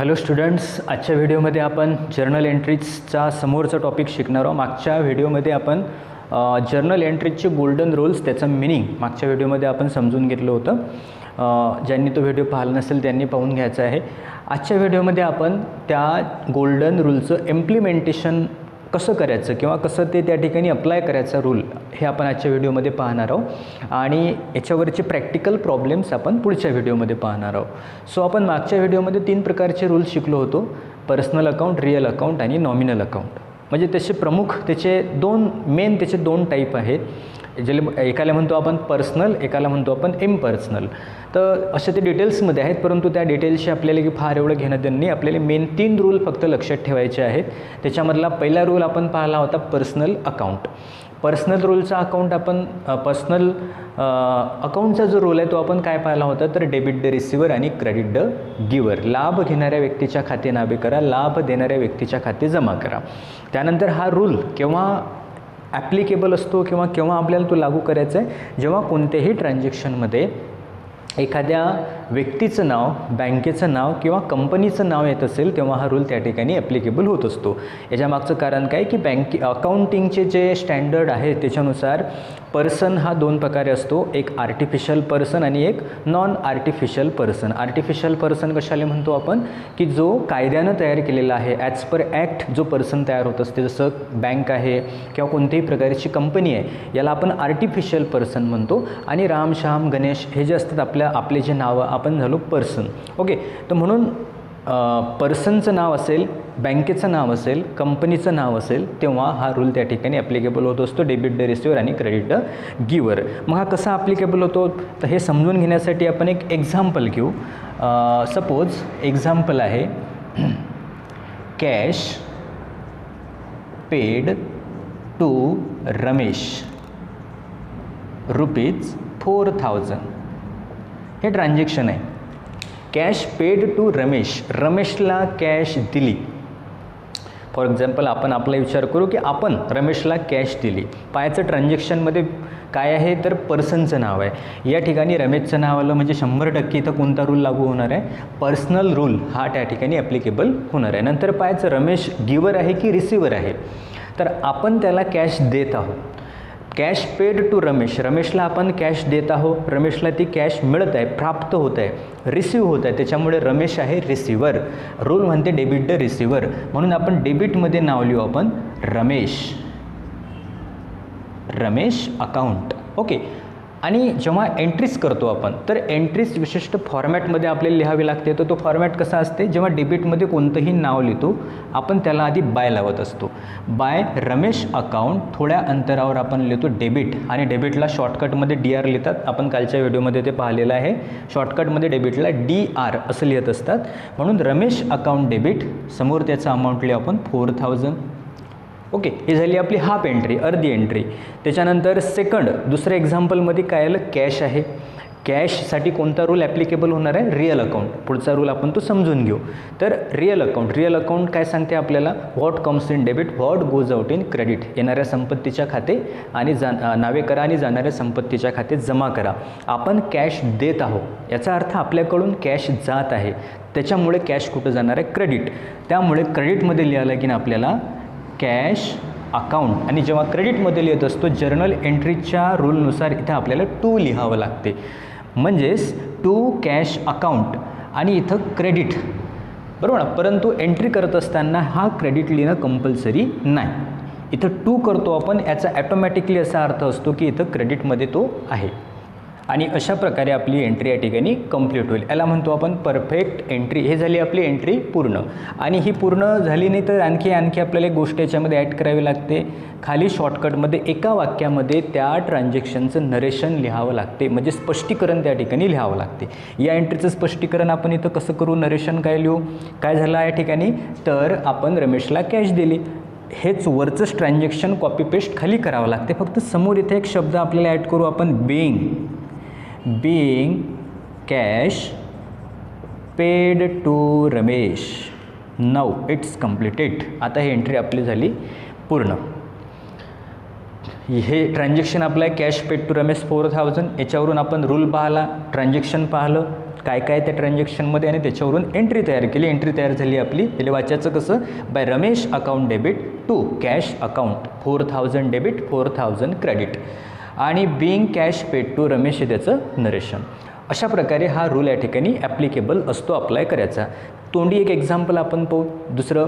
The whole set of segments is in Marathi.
हॅलो स्टुडंट्स आजच्या व्हिडिओमध्ये आपण जर्नल एंट्रीजचा समोरचा टॉपिक शिकणार आहोत. मागच्या व्हिडिओमध्ये आपण जर्नल एंट्रीजचे गोल्डन रूल्स त्याचं मिनिंग मागच्या व्हिडिओमध्ये आपण समजून घेतलं होतं. ज्यांनी तो व्हिडिओ पाहिला नसेल त्यांनी पाहून घ्यायचा आहे. आजच्या व्हिडिओमध्ये आपण त्या गोल्डन रूलचं इम्प्लिमेंटेशन कसं करायचं किंवा कसं ते त्या ठिकाणी अप्लाय करायचं रूल हे आपण आजच्या व्हिडिओमध्ये पाहणार आहोत. आणि याच्यावरचे प्रॅक्टिकल प्रॉब्लेम्स आपण पुढच्या व्हिडिओमध्ये पाहणार आहोत. सो आपण मागच्या व्हिडिओमध्ये तीन प्रकारचे रूल्स शिकलो होतो. पर्सनल अकाउंट रिअल अकाउंट आणि नॉमिनल अकाउंट म्हणजे त्याचे प्रमुख त्याचे दोन मेन त्याचे दोन टाईप आहेत. ज्याला एकाला म्हणतो आपण पर्सनल एकाला म्हणतो आपण इम्पर्सनल तर असे ते डिटेल्समध्ये आहेत परंतु त्या डिटेल्सशी आपल्याला की फार एवढं घेणं देणं नाही. आपल्याला मेन तीन रूल फक्त लक्षात ठेवायचे आहेत. त्याच्यामधला पहिला रूल आपण पाहिला होता पर्सनल अकाउंट पर्सनल रूलचा अकाउंट आपण पर्सनल अकाउंटचा जो रोल आहे तो आपण काय पाहिला होता? तर डेबिट द रिसिवर आणि क्रेडिट द गिवर लाभ घेणाऱ्या व्यक्तीच्या खाते नावे करा लाभ देणाऱ्या व्यक्तीच्या खाते जमा करा. त्यानंतर हा रूल केव्हा ॲप्लिकेबल असतो किंवा केव्हा आपल्याला तो लागू करायचा आहे जेव्हा कोणत्याही ट्रान्झॅक्शनमध्ये एखाद्या व्यक्तीचं नाव बँकेचं नाव किंवा कंपनीचं नाव येत असेल तेव्हा हा रूल त्या ठिकाणी ॲप्लिकेबल होत असतो. याच्यामागचं कारण काय की बँके अकाउंटिंगचे जे स्टँडर्ड आहे त्याच्यानुसार पर्सन हा दोन प्रकारे असतो. एक आर्टिफिशियल पर्सन आणि एक non artificial person artificial person कशाला म्हणतो आपण? की जो कायद्यानं तयार केलेला आहे. ॲज पर ॲक्ट जो पर्सन तयार होत असते जसं बँक आहे किंवा कोणत्याही प्रकारची कंपनी आहे याला आपण आर्टिफिशियल पर्सन म्हणतो. आणि राम श्याम गणेश हे जे असतात आपल्या आपले जे नावं आपण झालो पर्सन ओके तर म्हणून पर्सनचं नाव असेल बँकेचं नाव असेल कंपनीचं नाव असेल तेव्हा हा रूल त्या ठिकाणी ॲप्लिकेबल होत असतो डेबिट द रिसिवर आणि क्रेडिट द गिवर मग हा कसा ॲप्लिकेबल होतो? तर हे समजून घेण्यासाठी आपण एक एक्झाम्पल घेऊ. सपोज एक्झाम्पल आहे cash paid to Ramesh rupees four thousand हे ट्रान्झॅक्शन आहे. कॅश पेड टू रमेश रमेशला कॅश दिली. फॉर एक्झाम्पल आपण आपला विचार करू की आपण रमेशला कॅश दिली. पायाचं ट्रान्झॅक्शनमध्ये काय आहे? तर पर्सनचं नाव आहे. या ठिकाणी रमेशचं नाव आलं म्हणजे शंभर टक्के इथं कोणता रूल लागू होणार आहे? पर्सनल रूल हा त्या ठिकाणी ॲप्लिकेबल होणार आहे. नंतर पायाचं रमेश गिवर आहे की रिसिवर आहे? तर आपण त्याला कॅश देत आहोत. कॅश पेड टू रमेश रमेशला आपण कॅश देत आहोत. रमेशला ती कॅश मिळत आहे प्राप्त होत आहे रिसिव्ह होत आहे. त्याच्यामुळे रमेश आहे रिसिव्हर रूल म्हणते डेबिट द रिसिव्हर म्हणून आपण डेबिटमध्ये नाव लिहू आपण. रमेश. रमेश अकाउंट ओके आणि जेव्हा एंट्रीज करतो आपण तर एंट्रीज विशिष्ट फॉर्मॅटमध्ये आपल्याला लिहावी लागते. तर तो फॉर्मॅट कसा असते? जेव्हा डेबिटमध्ये कोणतंही नाव लिहितो आपण त्याला आधी बाय लावत असतो. बाय रमेश अकाउंट थोड्या अंतरावर आपण लिहितो डेबिट आणि डेबिटला शॉर्टकटमध्ये डी आर लिहितात. आपण कालच्या व्हिडिओमध्ये ते पाहिलेलं आहे. शॉर्टकटमध्ये डेबिटला डी आर असं लिहित असतात. म्हणून रमेश अकाउंट डेबिट समोर त्याचा अमाऊंट लिहू आपण फोर थाउजंड ओके ही झाली आपली हाफ एंट्री अर्धी एंट्री त्याच्यानंतर सेकंड दुसऱ्या एक्झाम्पलमध्ये काय आलं? कॅश आहे. कॅशसाठी कोणता रूल ॲप्लिकेबल होणार आहे? रिअल अकाउंट पुढचा रूल आपण तो समजून घेऊ. तर रिअल अकाउंट रिअल अकाउंट काय सांगते आपल्याला? What comes in debit what goes out in credit येणाऱ्या संपत्तीच्या खाते आणि जा नावे करा आणि जाणाऱ्या संपत्तीच्या खाते जमा करा. आपण कॅश देत आहोत. याचा अर्थ आपल्याकडून कॅश जात आहे. त्याच्यामुळे कॅश कुठं जाणार आहे? क्रेडिट त्यामुळे क्रेडिटमध्ये लिहायला की ना आपल्याला कॅश अकाउंट आणि जेव्हा क्रेडिटमध्ये लिहित असतो जर्नल एंट्रीच्या रूलनुसार इथं आपल्याला टू लिहावं लागते. म्हणजेच टू कॅश अकाउंट आणि इथं क्रेडिट बरोबर ना? परंतु एंट्री करत असताना हा क्रेडिट लिहिणं कंपल्सरी नाही. इथं टू करतो आपण याचा ॲटोमॅटिकली असा अर्थ असतो की इथं क्रेडिटमध्ये तो आहे. आणि अशा प्रकारे आपली एंट्री या ठिकाणी कंप्लीट होईल. याला म्हणतो आपण परफेक्ट एंट्री हे झाली आपली एंट्री पूर्ण. आणि ही पूर्ण झाली नाही तर आणखी आणखी आपल्याला एक गोष्ट याच्यामध्ये ॲड करावी लागते. खाली शॉर्टकटमध्ये एका वाक्यामध्ये त्या ट्रान्झॅक्शनचं नरेशन लिहावं लागते. म्हणजे स्पष्टीकरण त्या ठिकाणी लिहावं लागते. या एंट्रीचं स्पष्टीकरण आपण इथं कसं करू? नरेशन काय लिहू? काय झालं या ठिकाणी? तर आपण रमेशला कॅश दिली. हेच वरचंच ट्रान्झॅक्शन कॉपी पेस्ट खाली करावं लागते. फक्त समोर इथे एक शब्द आपल्याला ॲड करू आपण being being cash paid to Ramesh now it's completed आता ही एंट्री आपली झाली पूर्ण. हे ट्रान्झॅक्शन आपलं आहे cash paid to Ramesh four thousand याच्यावरून आपण रूल पाहिला ट्रान्झॅक्शन पाहिलं. काय काय त्या ट्रान्झॅक्शनमध्ये आणि त्याच्यावरून एंट्री तयार केली. एंट्री तयार झाली आपली. त्याला वाचायचं कसं? By Ramesh account debit to cash account four thousand debit four thousand credit आणि being cash paid to Ramesh हे त्याचं नरेशन अशा प्रकारे हा रूल या ठिकाणी ॲप्लिकेबल असतो अप्लाय करायचा. तोंडी एक एक्झाम्पल आपण पाहू. दुसरं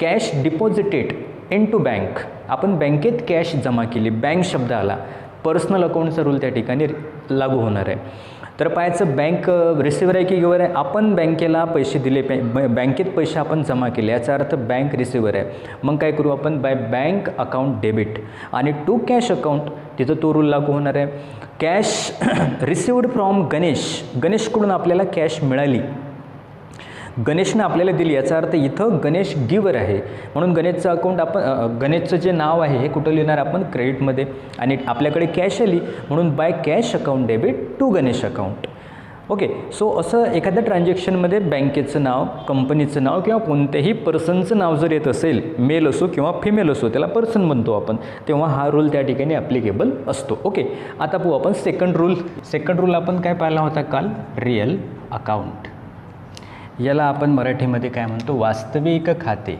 cash deposited into bank आपण बँकेत कॅश जमा केली. बँक शब्द आला. पर्सनल अकाउंटचा रूल त्या ठिकाणी लागू होणार आहे. तर पाहायचं बँक रिसिव्हर आहे की गिवर आहे? आपण बँकेला पैसे दिले बॅ- बँकेत पैसे आपण जमा केले याचा अर्थ बँक रिसिव्हर आहे. मग काय करू आपण? बाय बँक अकाउंट डेबिट आणि टू कॅश अकाउंट तिथं तो रूल लागू होणार आहे. Cash received from Ganesh. गणेशकडून आपल्याला कॅश मिळाली. गणेशनं आपल्याला दिली. याचा अर्थ इथं गणेश गिवर आहे. म्हणून गणेशचं अकाउंट आपण गणेशचं जे नाव आहे हे कुठं लिहिणार आपण? क्रेडिटमध्ये आणि आपल्याकडे कॅश आली म्हणून by cash account debit to Ganesh account okay so असं एखाद्या ट्रान्झॅक्शनमध्ये बँकेचं नाव कंपनीचं नाव किंवा कोणत्याही पर्सनचं नाव जर येत असेल मेल असो किंवा फिमेल असो त्याला पर्सन म्हणतो आपण तेव्हा हा रूल त्या ठिकाणी ॲप्लिकेबल असतो. ओके आता पाहू आपण सेकंड रूल सेकंड रूल आपण काय पाहिला होता काल? रिअल अकाउंट याला आपण मराठीमध्ये काय म्हणतो? वास्तविक खाते.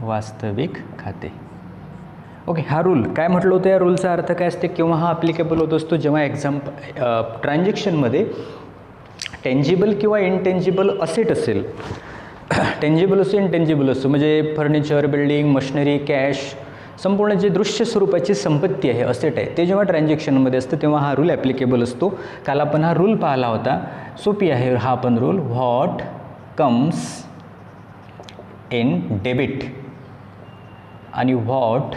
वास्तविक खाते. ओके हा रूल काय म्हटलं होतं या रूलचा अर्थ काय असते? किंवा हा अप्लिकेबल होत असतो जेव्हा एक्झाम्प ट्रान्झॅक्शनमध्ये टेंजिबल किंवा इनटेंजिबल असेट असेल. टेंजिबल असो इनटेंजिबल असो. म्हणजे फर्निचर बिल्डिंग मशिनरी कॅश संपूर्ण जे दृश्य स्वरूपाची संपत्ती आहे असेट आहे ते जेव्हा ट्रान्झॅक्शनमध्ये असतं तेव्हा हा रूल ॲप्लिकेबल असतो. काल आपण हा रूल पाहिला होता. सोपी आहे हा आपण rule what comes in debit आणि what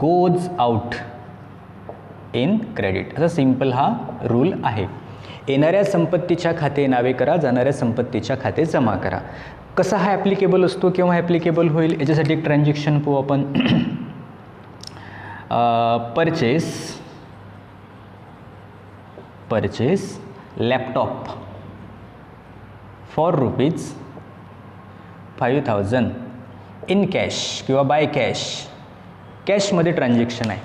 goes out in credit असा सिंपल हा रूल आहे. येणाऱ्या संपत्तीच्या खाते नावे करा जाणाऱ्या संपत्तीच्या खाते जमा करा. कसा हा ॲप्लिकेबल असतो किंवा ॲप्लिकेबल होईल याच्यासाठी एक ट्रान्झॅक्शन पाहू आपण. Purchase purchase laptop for rupees five thousand in cash किंवा बाय कॅश कॅशमध्ये ट्रान्झॅक्शन आहे.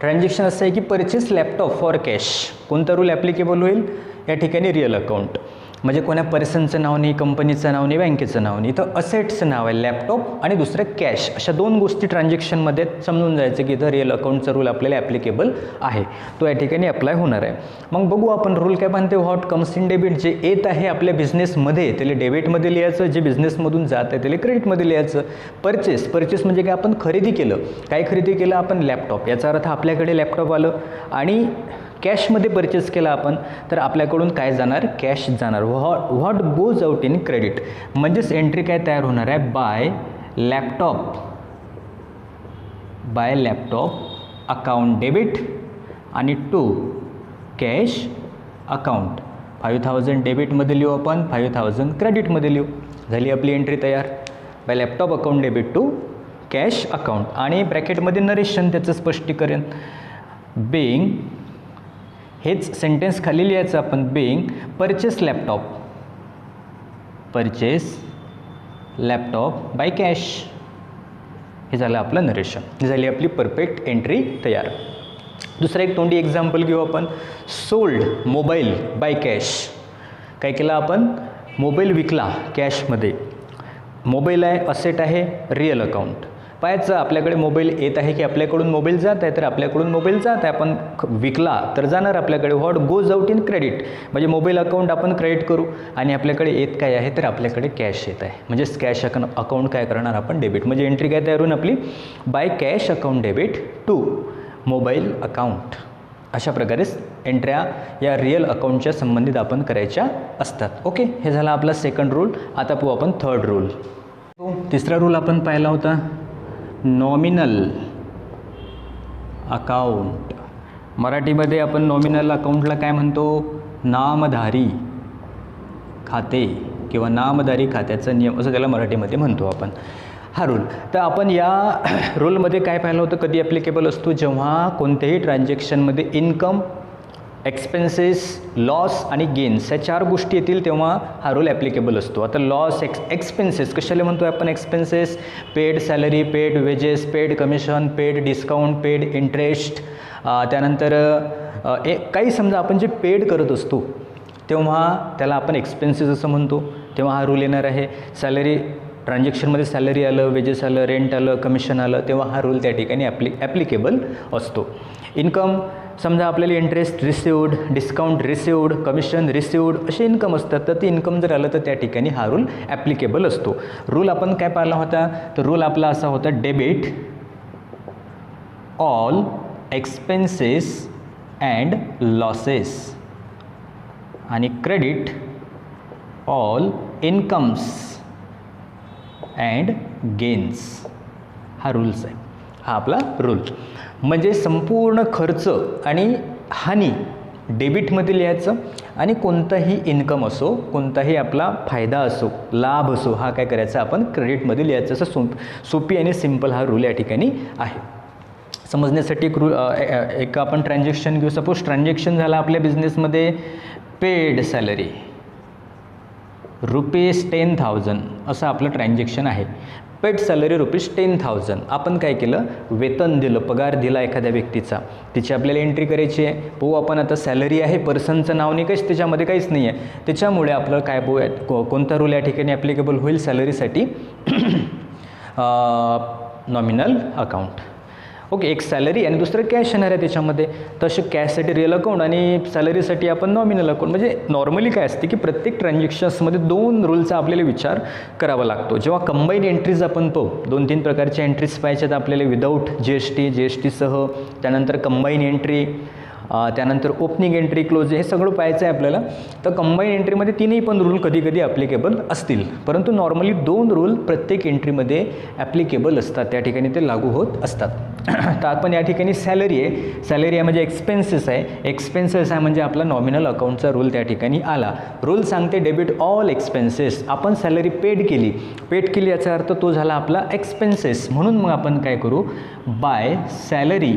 ट्रान्झॅक्शन असं आहे की परचेस लॅपटॉप फॉर कॅश कोणता रूल ॲप्लिकेबल होईल? या ठिकाणी रिअल अकाउंट म्हणजे कोण्या पर्सनचं नाव नाही कंपनीचं नाव नाही बँकेचं नाव नाही. इथं असेट्सचं नाव आहे लॅपटॉप आणि दुसरं कॅश अशा दोन गोष्टी ट्रान्झॅक्शनमध्ये समजून जायचं की इथं रिअल अकाउंटचा रूल आपल्याला ॲप्लिकेबल आहे. तो या ठिकाणी अप्लाय होणार आहे. मग बघू आपण रूल काय म्हणते व्हॉट कम्स इन डेबिट जे येत आहे आपल्या बिझनेसमध्ये त्याला डेबिटमध्ये लिहायचं जे बिझनेसमधून जात आहे त्याला क्रेडिटमध्ये लिहायचं. परचेस परचेस म्हणजे काय? आपण खरेदी केलं. काय खरेदी केलं? आपण लॅपटॉप याचा अर्थ आपल्याकडे लॅपटॉप आलं आणि कॅशमध्ये परचेस केला आपण तर आपल्याकडून काय जाणार? कॅश जाणार. What what goes out in credit म्हणजेच एंट्री काय तयार होणार आहे? By laptop by laptop account debit आणि to cash account five thousand डेबिटमध्ये लिहू आपण फाईव्ह थाउजंड क्रेडिटमध्ये लिहू. झाली आपली एंट्री तयार. By laptop account debit to cash account आणि ब्रॅकेटमध्ये नरेशन त्याचं स्पष्टीकरण. बेईंग हेच सेंटेन्स खाली लिहायचं आपण. Being purchase laptop purchase laptop by cash हे झालं आपलं नरेशन ही झाली आपली परफेक्ट एंट्री तयार. दुसरं एक तोंडी एक्झाम्पल घेऊ आपण. सोल्ड मोबाईल बाय कॅश काय केलं आपण? मोबाईल विकला कॅशमध्ये मोबाईल आहे असेट आहे रिअल अकाउंट पाहायचं आपल्याकडे मोबाईल येत आहे की आपल्याकडून मोबाईल जात आहे तर आपल्याकडून मोबाईल जात आहे. आपण विकला तर जाणार आपल्याकडे. What goes out in credit? म्हणजे मोबाईल अकाउंट आपण क्रेडिट करू आणि आपल्याकडे येत काय आहे तर आपल्याकडे कॅश येत आहे. म्हणजेच कॅश अक अकाउंट काय करणार आपण? डेबिट. म्हणजे एंट्री काय तयार होऊन आपली? By cash account debit to mobile account. अशा प्रकारेच एंट्र्या या रिअल अकाउंटच्या संबंधित आपण करायच्या असतात. ओके? हे झाला आपला सेकंड रूल. आता पाहू आपण थर्ड रूल. तिसरा रूल आपण पाहिला होता. Nominal account. मराठीमध्ये आपण नॉमिनल अकाउंटला काय म्हणतो? नामधारी खाते किंवा नामधारी खात्याचा नियम असं त्याला मराठीमध्ये म्हणतो आपण. हा रूल तर आपण या रूलमध्ये काय पाहिलं होतं? कधी ॲप्लिकेबल असतो? जेव्हा कोणत्याही ट्रान्झॅक्शनमध्ये इन्कम एक्सपेन्सेस लॉस आणि गेन्स या चार गोष्टी येतील तेव्हा हा रूल ॲप्लिकेबल असतो. आता लॉस एक्स एक्सपेन्सेस कशाला म्हणतो आपण expenses paid salary paid wages paid commission paid discount paid interest त्यानंतर ए काही समजा आपण जे पेड करत असतो तेव्हा त्याला आपण एक्सपेन्सेस असं म्हणतो. तेव्हा हा रूल येणार आहे. सॅलरी ट्रान्झॅक्शनमध्ये सॅलरी आलं वेजेस आलं रेंट आलं कमिशन आलं तेव्हा हा रूल त्या ठिकाणी ॲप्ली ॲप्लिकेबल असतो. इन्कम समजा आपल्याला interest received discount received commission received असे इन्कम असतात तर ते इन्कम जर आलं तर त्या ठिकाणी हा रूल ॲप्लिकेबल असतो. रूल आपण काय पाहिला होता? तर रूल आपला असा होता debit all expenses and losses आणि credit all incomes and gains हा रूल्स आहे. हा आपला रूल म्हणजे संपूर्ण खर्च आणि हानी डेबिटमध्ये लिहायचं आणि कोणताही इन्कम असो कोणताही आपला फायदा असो लाभ असो हा काय करायचा आपण क्रेडिटमध्ये लिहायचं असं सोप सोपी आणि सिंपल हा रूल या ठिकाणी आहे. समजण्यासाठी एक रू एक आपण ट्रान्झॅक्शन घेऊ. सपोज ट्रान्झॅक्शन झालं आपल्या बिझनेसमध्ये paid salary rupees ten thousand असं आपलं ट्रान्झॅक्शन आहे. Paid salary rupees ten thousand. आपण काय केलं? वेतन दिलं पगार दिला एखाद्या व्यक्तीचा. तिची आपल्याला एंट्री करायची आहे. भाऊ आपण आता सॅलरी आहे पर्सनचं नाव नाही काहीच त्याच्यामध्ये काहीच नाही आहे. त्याच्यामुळे आपलं काय भाऊ को कोणता रूल या ठिकाणी ॲप्लिकेबल होईल सॅलरीसाठी? नॉमिनल अकाउंट ओके एक सॅलरी आणि दुसरं कॅश येणार आहे त्याच्यामध्ये. तसे कॅशसाठी रिअल अकाउंट आणि सॅलरीसाठी आपण नॉमिनल अकाउंट म्हणजे नॉर्मली काय असते की प्रत्येक ट्रान्झॅक्शन्समध्ये दोन रूलचा आपल्याला विचार करावा लागतो. जेव्हा कंबाईन एंट्रीज आपण पाहू दोन तीन प्रकारच्या एंट्रीज पाहिजेत आपल्याला. Without G S T G S टीसह त्यानंतर कंबाईन एंट्री त्यानंतर ओपनिंग एंट्री क्लोज हे सगळं पाहायचं आहे आपल्याला. तर कंबाईन एंट्रीमध्ये तीनही पण रूल कधी कधी ॲप्लिकेबल असतील. परंतु नॉर्मली दोन रूल प्रत्येक एंट्रीमध्ये ॲप्लिकेबल असतात. त्या ठिकाणी ते लागू होत असतात. तर आपण या ठिकाणी सॅलरी आहे. सॅलरी आहे म्हणजे एक्सपेन्सेस आहे. एक्सपेन्सेस आहे म्हणजे आपला नॉमिनल अकाउंटचा रूल त्या ठिकाणी आला. रूल सांगते डेबिट ऑल एक्सपेन्सेस आपण सॅलरी पेड केली. पेड केली याचा अर्थ तो झाला आपला एक्सपेन्सेस म्हणून मग आपण काय करू? By salary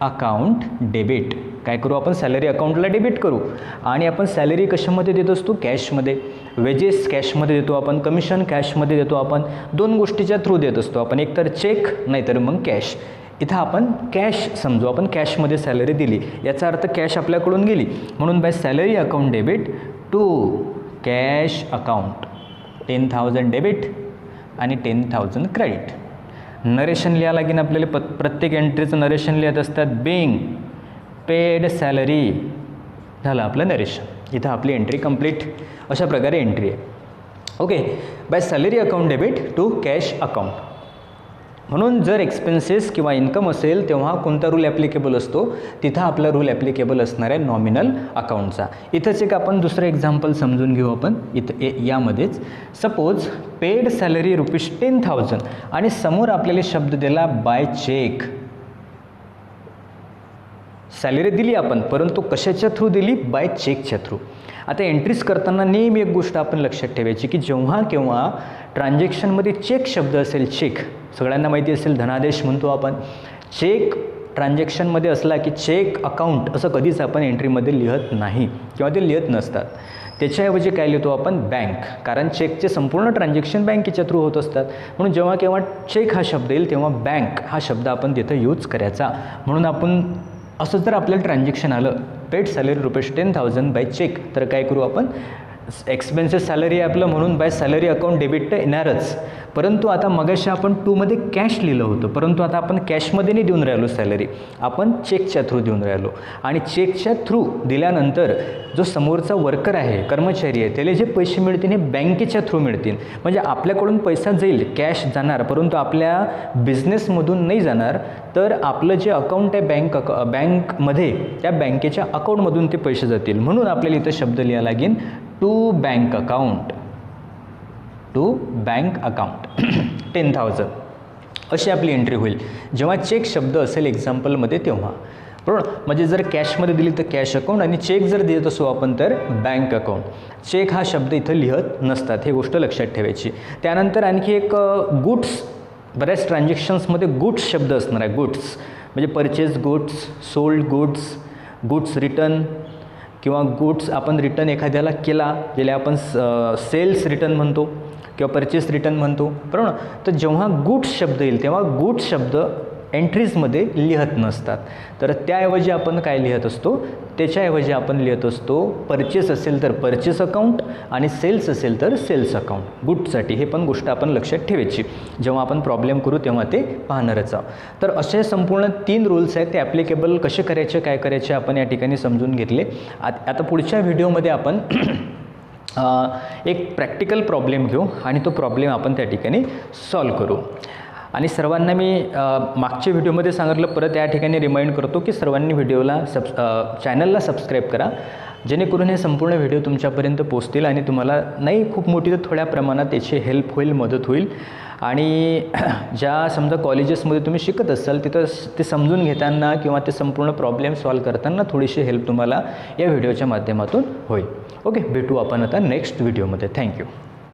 account debit. काय करू आपण? सॅलरी अकाउंटला डेबिट करू. आणि आपण सॅलरी कशामध्ये देत असतो? कॅशमध्ये. वेजेस कॅशमध्ये देतो आपण कमिशन कॅशमध्ये देतो आपण दोन गोष्टीच्या थ्रू देत असतो आपण. एकतर चेक नाहीतर मग कॅश. इथं आपण कॅश समजू. आपण कॅशमध्ये सॅलरी दिली. याचा अर्थ कॅश आपल्याकडून गेली. म्हणून by salary account debit to cash account. Ten thousand debit आणि टेन थाउजंड क्रेडिट. नरेशन लिहा लागेल आपल्याला. प प्रत्येक एंट्रीचं नरेशन लिहित असतात. बिंग पेड सॅलरी झालं आपलं नरेशन. इथं आपली एंट्री कंप्लीट अशा प्रकारे एंट्री आहे. Okay by salary account debit to cash account म्हणून जर एक्सपेन्सेस किंवा इन्कम असेल तेव्हा कोणता रूल ॲप्लिकेबल असतो? तिथं आपला रूल ॲप्लिकेबल असणार आहे नॉमिनल अकाउंटचा इथंच एक आपण दुसरं एक्झाम्पल समजून घेऊ आपण. इथं ए यामध्येच. Suppose paid salary rupees ten thousand आणि समोर आपल्याला शब्द दिला बाय चेक सॅलरी दिली आपण परंतु कशाच्या थ्रू दिली? बाय चेकच्या थ्रू आता एंट्रीज करताना नेहमी एक गोष्ट आपण लक्षात ठेवायची की जेव्हा केव्हा ट्रान्झॅक्शनमध्ये चेक शब्द असेल चेक सगळ्यांना माहिती असेल धनादेश म्हणतो आपण. चेक ट्रान्झॅक्शनमध्ये असला की चेक अकाउंट असं कधीच आपण एंट्रीमध्ये लिहत नाही किंवा ते लिहित नसतात. त्याच्याऐवजी काय लिहितो आपण? बँक. कारण चेकचे संपूर्ण ट्रान्झॅक्शन बँकेच्या थ्रू होत असतात. म्हणून जेव्हा केव्हा चेक हा शब्द येईल तेव्हा बँक हा शब्द आपण तिथं यूज करायचा. म्हणून आपण असं जर आपल्याला ट्रान्झॅक्शन आलं paid salary rupees ten thousand by cheque तर काय करू आपण? एक्सपेन्सेस सॅलरी आपलं म्हणून बाय सॅलरी अकाउंट डेबिट तर येणारच. परंतु आता मगाशी आपण टूमध्ये कॅश लिहिलं होतं. परंतु आता आपण कॅशमध्ये नाही देऊन राहिलो सॅलरी आपण चेकच्या थ्रू देऊन राहिलो. आणि चेकच्या थ्रू दिल्यानंतर जो समोरचा वर्कर आहे कर्मचारी आहे त्याला जे पैसे मिळतील हे बँकेच्या थ्रू मिळतील. म्हणजे आपल्याकडून पैसा जाईल कॅश जाणार. परंतु आपल्या बिझनेसमधून नाही जाणार. तर आपलं जे अकाउंट आहे बँक अक बँकमध्ये त्या बँकेच्या अकाउंटमधून ते पैसे जातील. म्हणून आपल्याला इथं शब्द लिहायला लागेल to bank account to bank account ten thousand अशी आपली एंट्री होईल. जेव्हा चेक शब्द असेल एक्झाम्पलमध्ये तेव्हा. बरोबर? म्हणजे जर कॅशमध्ये दिली तर कॅश अकाउंट आणि चेक जर देत असू आपण तर बँक अकाउंट चेक हा शब्द इथं लिहत नसतात हे गोष्ट लक्षात ठेवायची. त्यानंतर आणखी एक गुड्स बऱ्याच ट्रान्झॅक्शन्समध्ये गुड्स शब्द असणार आहे गुड्स म्हणजे purchase goods sold goods goods return किंवा गुड्स आपण रिटर्न एखाद्याला केला ज्याला आपण सेल्स रिटर्न म्हणतो. किंवा परचेस रिटर्न म्हणतो. बरोबर? तर जेव्हा गुड्स शब्द येईल तेव्हा गुड्स शब्द एंट्रीजमध्ये लिहत नसतात. तर त्याऐवजी आपण काय लिहत असतो? त्याच्याऐवजी आपण लिहित असतो परचेस असेल तर परचेस अकाउंट आणि सेल्स असेल तर सेल्स अकाउंट गुडसाठी हे पण गोष्ट आपण लक्षात ठेवायची. जेव्हा आपण प्रॉब्लेम करू तेव्हा ते पाहणारच आहोत. तर असे संपूर्ण तीन रूल्स आहेत ते ॲप्लिकेबल कसे करायचे काय करायचे आपण या ठिकाणी समजून घेतले. आत आता पुढच्या व्हिडिओमध्ये आपण एक प्रॅक्टिकल प्रॉब्लेम घेऊ आणि तो प्रॉब्लेम आपण त्या ठिकाणी सॉल्व करू. आणि सर्वांना मी मागच्या व्हिडिओमध्ये सांगितलं परत या ठिकाणी रिमाइंड करतो की सर्वांनी व्हिडिओला सब चॅनलला सबस्क्राईब करा जेणेकरून हे संपूर्ण व्हिडिओ तुमच्यापर्यंत पोचतील आणि तुम्हाला नाही खूप मोठी तर थोड्या प्रमाणात त्याची हेल्प होईल मदत होईल. आणि ज्या समजा कॉलेजेसमध्ये तुम्ही शिकत असाल तिथं ते समजून घेताना किंवा ते संपूर्ण प्रॉब्लेम सॉल्व करताना थोडीशी हेल्प तुम्हाला या व्हिडिओच्या माध्यमातून होईल. ओके भेटू आपण आता नेक्स्ट व्हिडिओमध्ये थँक्यू